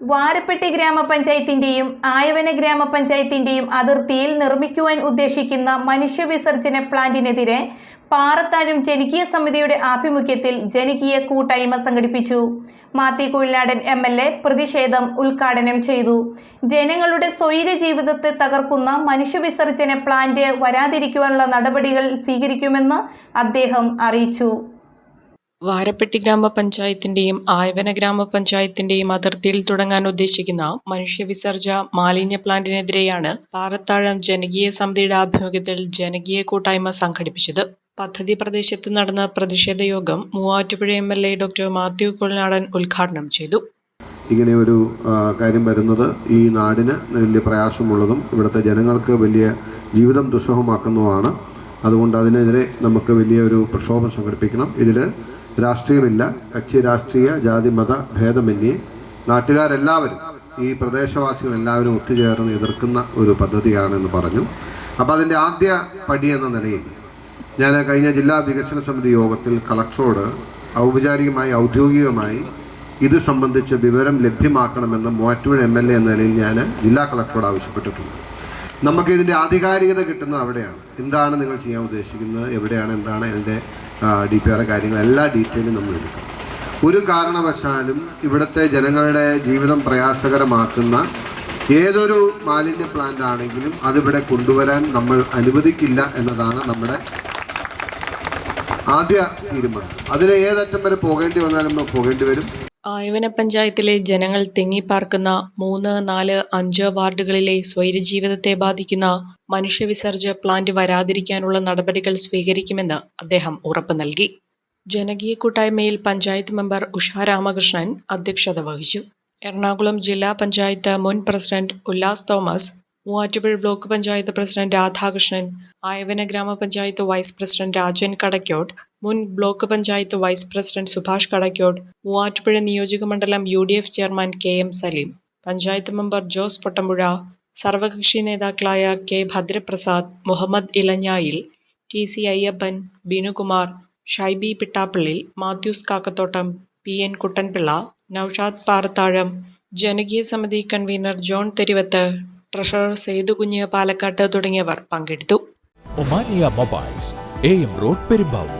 വാരപ്പെട്ടി ഗ്രാമപഞ്ചായത്തിന്റെയും ആയവന ഗ്രാമപഞ്ചായത്തിന്റെയും അതിർത്തിയിൽ നിർമ്മിക്കുവാൻ ഉദ്ദേശിക്കുന്ന മനുഷ്യ വിസർജന പ്ലാന്റിനെതിരെ പാറത്താഴും ജനകീയ സമിതിയുടെ ആഭിമുഖ്യത്തിൽ ജനകീയ കൂട്ടായ്മ സംഘടിപ്പിച്ചു. Mathi Kuzhiladan M L A പ്രതിഷേധം ഉദ്ഘാടനം ചെയ്തു. ജനങ്ങളുടെ സ്വൈര്യ ജീവിതത്തെ തകർക്കുന്ന മനുഷ്യവിസർജന പ്ലാന്റ് വരാതിരിക്കുവാനുള്ള നടപടികൾ സ്വീകരിക്കുമെന്ന് അദ്ദേഹം അറിയിച്ചു. വാരപ്പെട്ടി ഗ്രാമപഞ്ചായത്തിന്റെയും ആയവന ഗ്രാമപഞ്ചായത്തിന്റെയും അതിർത്തിയിൽ തുടങ്ങാൻ ഉദ്ദേശിക്കുന്ന മനുഷ്യവിസർജ മാലിന്യ പ്ലാന്റിനെതിരെയാണ് പാറത്താഴം ജനകീയ സമിതിയുടെ ആഭിമുഖ്യത്തിൽ ജനകീയ കൂട്ടായ്മ സംഘടിപ്പിച്ചത്. പദ്ധതി പ്രദേശത്ത് നടന്ന പ്രതിഷേധ യോഗം Muvattupuzha M L A doctor Mathew Kuzhalnadan ഉദ്ഘാടനം ചെയ്തു. ഇങ്ങനെ ഒരു കാര്യം വരുന്നത് ഈ നാടിന് വലിയ പ്രയാസമുള്ളതും ഇവിടുത്തെ ജനങ്ങൾക്ക് വലിയ ജീവിതം ദുസ്സഹമാക്കുന്നതുമാണ്. അതുകൊണ്ട് അതിനെതിരെ നമുക്ക് വലിയൊരു പ്രക്ഷോഭം സംഘടിപ്പിക്കണം. ഇതിൽ രാഷ്ട്രീയമില്ല. കക്ഷി രാഷ്ട്രീയ ജാതി മത ഭേദമന്യേ നാട്ടുകാരെല്ലാവരും ഈ പ്രദേശവാസികൾ എല്ലാവരും ഒത്തുചേർന്ന് എതിർക്കുന്ന ഒരു പദ്ധതിയാണെന്ന് പറഞ്ഞു. അപ്പോൾ അതിന്റെ ആദ്യ പടി എന്ന നിലയിൽ ഞാൻ കഴിഞ്ഞ ജില്ലാ വികസന സമിതി യോഗത്തിൽ കളക്ടറോട് ഔപചാരികമായി ഔദ്യോഗികമായി ഇത് സംബന്ധിച്ച വിവരം ലഭ്യമാക്കണമെന്ന് മൂവാറ്റുപുഴ എം എൽ എ എന്ന നിലയിൽ ഞാൻ ജില്ലാ കളക്ടറോട് ആവശ്യപ്പെട്ടിട്ടുണ്ട്. നമുക്ക് ഇതിന്റെ ആധികാരികത കിട്ടുന്നത് അവിടെയാണ്. എന്താണ് നിങ്ങൾ ചെയ്യാൻ ഉദ്ദേശിക്കുന്നത്? എവിടെയാണ്? എന്താണ് അതിന്റെ ഡി പി ആർ കാര്യങ്ങൾ? എല്ലാ ഡീറ്റെയിലും നമ്മൾ എടുക്കും. ഒരു കാരണവശാലും ഇവിടുത്തെ ജനങ്ങളുടെ ജീവിതം പ്രയാസകരമാക്കുന്ന ഏതൊരു മാലിന്യ പ്ലാന്റ് ആണെങ്കിലും അതിവിടെ കൊണ്ടുവരാൻ നമ്മൾ അനുവദിക്കില്ല എന്നതാണ് നമ്മുടെ ആദ്യ തീരുമാനം. അതിന് ഏതറ്റം വരെ പോകേണ്ടി വന്നാലും പോകേണ്ടി വരും. ആയവന പഞ്ചായത്തിലെ ജനങ്ങൾ തിങ്ങിപ്പാർക്കുന്ന മൂന്ന് നാല് അഞ്ച് വാർഡുകളിലെ സ്വൈരജീവിതത്തെ ബാധിക്കുന്ന മനുഷ്യവിസർജ പ്ലാന്റ് വരാതിരിക്കാനുള്ള നടപടികൾ സ്വീകരിക്കുമെന്ന് അദ്ദേഹം ഉറപ്പു നൽകി. ജനകീയ കൂട്ടായ്മയിൽ പഞ്ചായത്ത് മെമ്പർ ഉഷാ രാമകൃഷ്ണൻ അധ്യക്ഷത വഹിച്ചു. എറണാകുളം ജില്ലാ പഞ്ചായത്ത് മുൻ president Ullas Thomas Muvattupuzha block panchayat president Radhakrishnan Ayavana ഗ്രാമപഞ്ചായത്ത് വൈസ് പ്രസിഡന്റ് രാജൻ കടക്കോട്ട് മുൻ block panchayat vice president Subhash Kadakode Muvattupuzha നിയോജക മണ്ഡലം U D F chairman K M Saleem panchayat member Jose Pottampuzha സർവകക്ഷി നേതാക്കളായ K Bhadraprasad Muhammad Elanjayil T C Ayyappan Binukumar Shaiby Pittappally Mathews Kakkathottam P N Kuttanpilla Noushad Parathazham ജനകീയ സമിതി convener John Theruvath treasurer Sethukunju പാലക്കാട്ട് തുടങ്ങിയവർ പങ്കെടുത്തു. Mobiles A M road Perumbavoor.